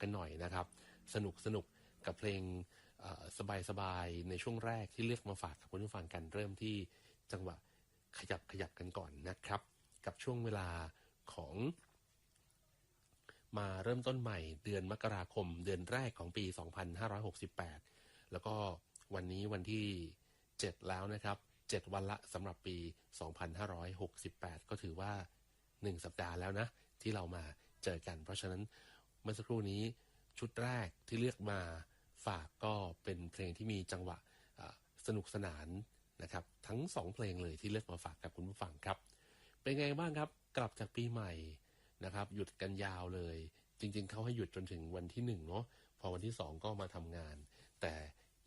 กันหน่อยนะครับ สนุกสนุกกับเพลงสบายสบายๆ ในช่วงแรกที่เลือกมาฝากกับคุณผู้ฟังกันเริ่มที่จังหวะขยับขยับกันก่อนนะครับ กับช่วงเวลาของมาเริ่มต้นใหม่เดือนมกราคม เดือนแรกของปี 2568 แล้วก็วันนี้วันที่ 7 แล้วนะครับ 7 วันละสำหรับปี 2568 ก็ถือว่า 1 สัปดาห์แล้วนะ ที่เรามาเจอกัน เพราะฉะนั้น เมื่อสักครู่นี้ชุดแรกที่เลือกมาฝากก็เป็นเพลงที่มีจังหวะสนุกสนานนะครับ ทั้งสองเพลงเลยที่เลือกมาฝากกับคุณผู้ฟังครับ เป็นไงบ้างครับ กลับจากปีใหม่นะครับ หยุดกันยาวเลย จริง ๆเขาให้หยุดจนถึงวันที่หนึ่งเนาะพอวันที่สองก็มาทำงาน แต่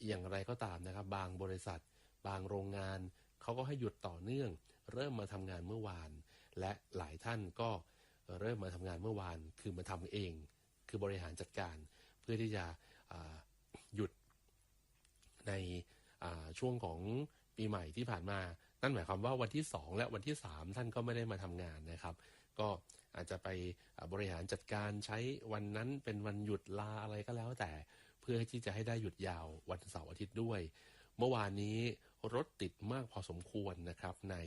อย่างไรก็ตามนะครับ บางบริษัท บางโรงงานเขาก็ให้หยุดต่อเนื่อง เริ่มมาทำงานเมื่อวาน และหลายท่านก็เริ่มมาทำงานเมื่อวานคือมาทำเอง คือบริหารจัดการ เพื่อที่จะหยุดในช่วงของปีใหม่ที่ผ่านมา นั่นหมายความว่าวันที่ 2 และวันที่ 3 ท่านก็ไม่ได้มาทำงานนะครับ ก็อาจจะไปบริหารจัดการใช้วันนั้นเป็นวันหยุดลาอะไรก็แล้วแต่เพื่อที่จะให้ได้หยุดยาววันเสาร์อาทิตย์ด้วย เมื่อวานนี้รถติดมากพอสมควรนะครับใน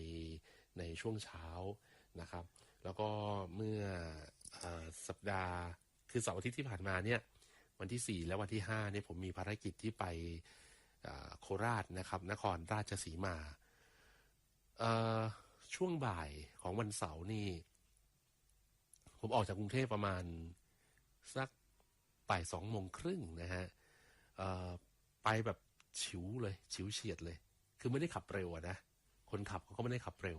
ในช่วงเช้านะครับ แล้วก็เมื่ออสัปดาห์ คือเสาร์อาทิตย์ที่ผ่านมาเนี่ย วันที่ 4 และวันที่5เนี่ยผมมีภารกิจที่ไปโคราชนะครับ นครราชสีมาช่วงบ่ายของวันเสาร์นี่ ผมออกจากกรุงเทพประมาณสักป่ายสองโมงครึ่งนะฮะไปแบบฉิวเลย ฉิวเฉียดเลย คือไม่ได้ขับเร็วนะ คนขับเขาก็ไม่ได้ขับเร็ว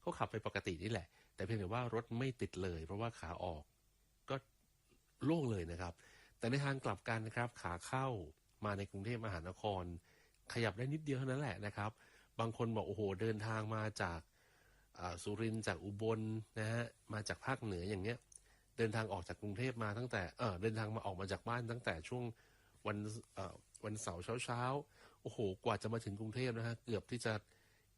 เขาขับไปปกตินี่แหละ แต่เพียงแต่ว่ารถไม่ติดเลย เพราะว่าขาออก ก็ โล่งเลยนะครับ แต่ในทางกลับกันนะครับ ขาเข้ามาในกรุงเทพมหานคร ขยับได้นิดเดียวเท่านั้นแหละนะครับ บางคนบอกโอ้โหเดินทางมาจากสุรินทร์จากอุบลนะฮะมาจากภาคเหนืออย่างเนี้ย เดินทางออกจากกรุงเทพมาตั้งแต่เออเดินทางมาออกมาจากบ้านตั้งแต่ช่วงวันวันเสาร์เช้าเช้าโอ้โห กว่าจะมาถึงกรุงเทพนะฮะเกือบที่จะ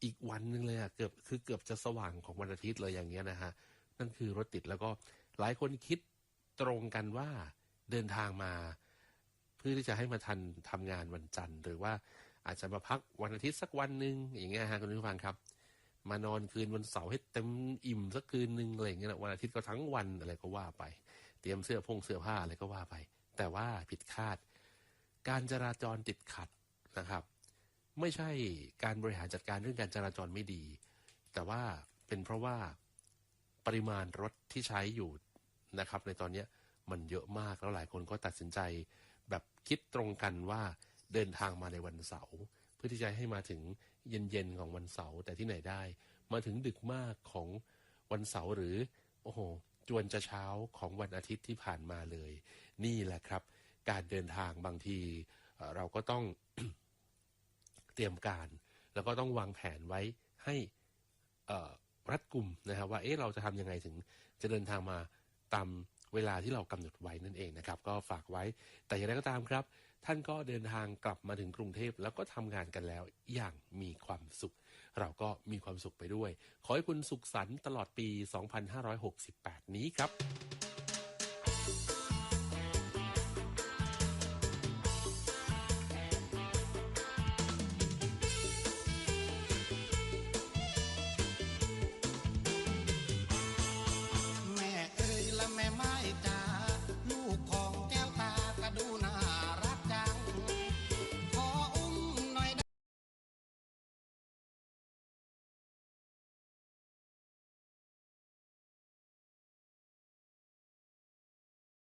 อีกวันหนึ่งเลยอะเกือบคือเกือบจะสว่างของวันอาทิตย์เลยอย่างเงี้ยนะฮะนั่นคือรถติดแล้วก็หลายคนคิด ตรงกันว่าเดินทางมา เพื่อที่จะให้มาทันทำงานวันจันทร์ หรือว่าอาจจะมาพักวันอาทิตย์สักวันหนึ่งอย่างเงี้ยฮะคุณผู้ฟังครับ มานอนคืนวันเสาร์ให้เต็มอิ่มสักคืนหนึ่งอะไรเงี้ยวันอาทิตย์ก็ทั้งวันอะไรก็ว่าไป เตรียมเสื้อพงเสื้อผ้าอะไรก็ว่าไป แต่ว่าผิดคาด การจราจรติดขัดนะครับ ไม่ใช่การบริหารจัดการเรื่องการจราจรไม่ดี แต่ว่าเป็นเพราะว่าปริมาณรถที่ใช้อยู่ นะครับ ในตอนนี้มันเยอะมากแล้วหลายคนก็ตัดสินใจ แบบคิดตรงกันว่าเดินทางมาในวันเสาร์เพื่อที่จะให้มาถึงเย็นๆของวันเสาร์แต่ที่ไหนได้ มาถึงดึกมากของวันเสาร์หรือ โอ้โหจวนจะเช้าของวันอาทิตย์ที่ผ่านมาเลย นี่แหละครับ การเดินทางบางทีเราก็ต้องเตรียมการ แล้วก็ต้องวางแผนไว้ให้รัดกลุ่มนะครับว่าเอ๊ะเราจะทำยังไงถึงจะเดินทางมา ตามเวลาที่เรากำหนดไว้นั่นเองนะครับ ก็ฝากไว้ แต่อย่างไรก็ตามครับ ท่านก็เดินทางกลับมาถึงกรุงเทพแล้วก็ทำงานกันแล้วอย่างมีความสุข เราก็มีความสุขไปด้วย ขอให้คุณสุขสันต์ตลอดปี 2568 นี้ครับ